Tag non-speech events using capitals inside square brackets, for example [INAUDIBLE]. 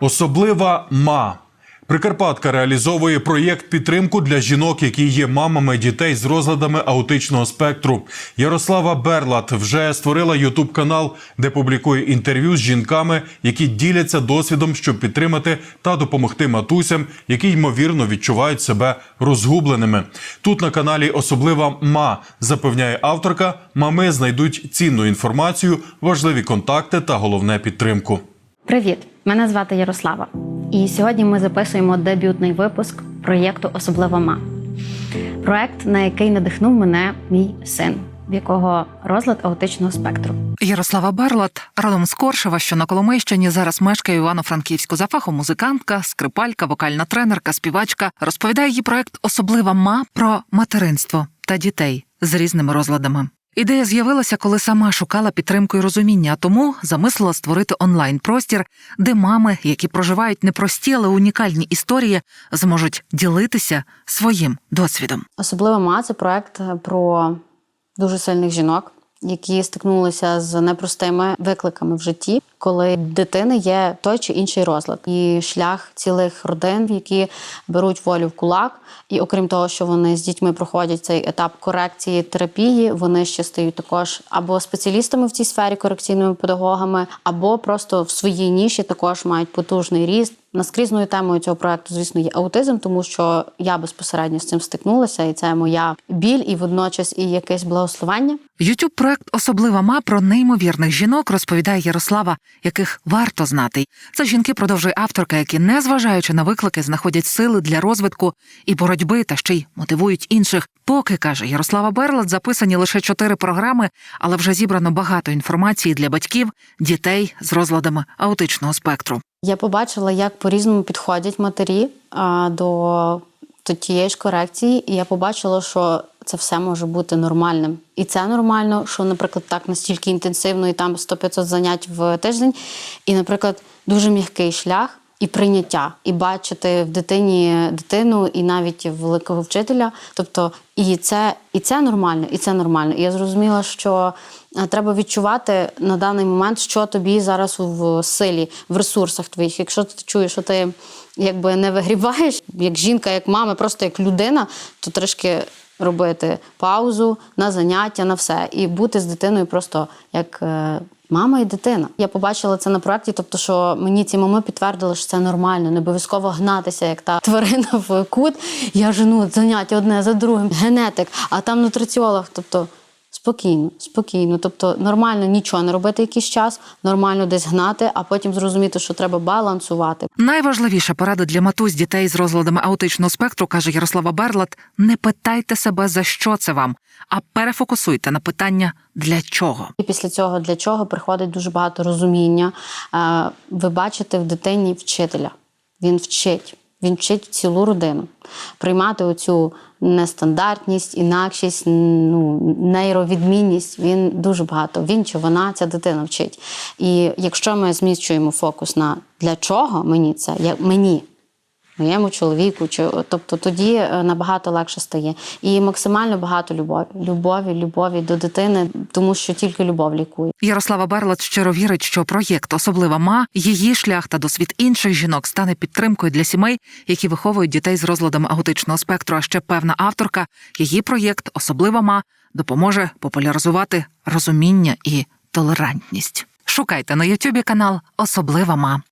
Особлива ма. Прикарпатка реалізовує проєкт підтримку для жінок, які є мамами дітей з розладами аутичного спектру. Ярослава Берлат вже створила ютуб канал, де публікує інтерв'ю з жінками, які діляться досвідом, щоб підтримати та допомогти матусям, які ймовірно відчувають себе розгубленими. Тут на каналі особлива ма запевняє авторка. Мами знайдуть цінну інформацію, важливі контакти та головне підтримку. Привіт! Мене звати Ярослава. І сьогодні ми записуємо дебютний випуск проєкту Особлива ма. Проект, на який надихнув мене мій син, в якого розлад аутичного спектру. Ярослава Барлат, родом з Коршева, що на Коломийщині, зараз мешкає Івано-Франківську. За фахом музикантка, скрипалька, вокальна тренерка, співачка. Розповідає її проект Особлива ма про материнство та дітей з різними розладами. Ідея з'явилася, коли сама шукала підтримку і розуміння, тому замислила створити онлайн-простір, де мами, які проживають непрості, але унікальні історії, зможуть ділитися своїм досвідом. Особливо ма це проект про дуже сильних жінок, які стикнулися з непростими викликами в житті, коли дитини є той чи інший розлад, і шлях цілих родин, які беруть волю в кулак. І окрім того, що вони з дітьми проходять цей етап корекції терапії, вони ще стають також або спеціалістами в цій сфері, корекційними педагогами, або просто в своїй ніші також мають потужний ріст. Наскрізною темою цього проекту, звісно, є аутизм, тому що я безпосередньо з цим стикнулася, і це моя біль, і водночас і якесь благословення. Ютуб проект Особлива ма про неймовірних жінок розповідає Ярослава, яких варто знати. Це жінки продовжує авторка, які, незважаючи на виклики, знаходять сили для розвитку і боротьби, та ще й мотивують інших. Поки каже Ярослава Берлат, записані лише чотири програми, але вже зібрано багато інформації для батьків, дітей з розладами аутичного спектру. Я побачила, як по-різному підходять матері а, до, до тієї ж корекції, і я побачила, що це все може бути нормальним. І це нормально, що, наприклад, так настільки інтенсивно, і там 100-500 занять в тиждень, і, наприклад, дуже м'який шлях. І прийняття, і бачити в дитині дитину, і навіть великого вчителя. Тобто, і це, і це нормально, і це нормально. І я зрозуміла, що е, треба відчувати на даний момент, що тобі зараз в силі, в ресурсах твоїх. Якщо ти чуєш, що ти якби не вигрібаєш, як жінка, як мама, просто як людина, то трішки робити паузу на заняття, на все, і бути з дитиною просто як. е, Мама і дитина. Я побачила це на проєкті, тобто, що мені ці мами підтвердили, що це нормально, не обов'язково гнатися, як та тварина [LAUGHS] в кут. Я жену заняття одне за другим, генетик, а там нутриціолог. Тобто спокійно, спокійно. Тобто нормально нічого не робити якийсь час, нормально десь гнати, а потім зрозуміти, що треба балансувати. Найважливіша порада для матусь дітей з розладами аутичного спектру, каже Ярослава Берлат: не питайте себе, за що це вам, а перефокусуйте на питання для чого. І після цього для чого приходить дуже багато розуміння. Е, Ви бачите в дитині вчителя. Він вчить. Він вчить цілу родину приймати оцю нестандартність, інакшість, ну нейровідмінність. Він дуже багато. Він чи вона ця дитина вчить. І якщо ми зміщуємо фокус на для чого мені це, як мені. Моєму чоловіку, чи тобто тоді е, набагато легше стає. І максимально багато любові, любові, любові до дитини, тому що тільки любов лікує. Ярослава Берлат щиро вірить, що проєкт Особлива ма, її шлях та досвід інших жінок стане підтримкою для сімей, які виховують дітей з розладами аутичного спектру. А ще певна авторка, її проєкт Особлива ма допоможе популяризувати розуміння і толерантність. Шукайте на Ютубі канал Особлива ма.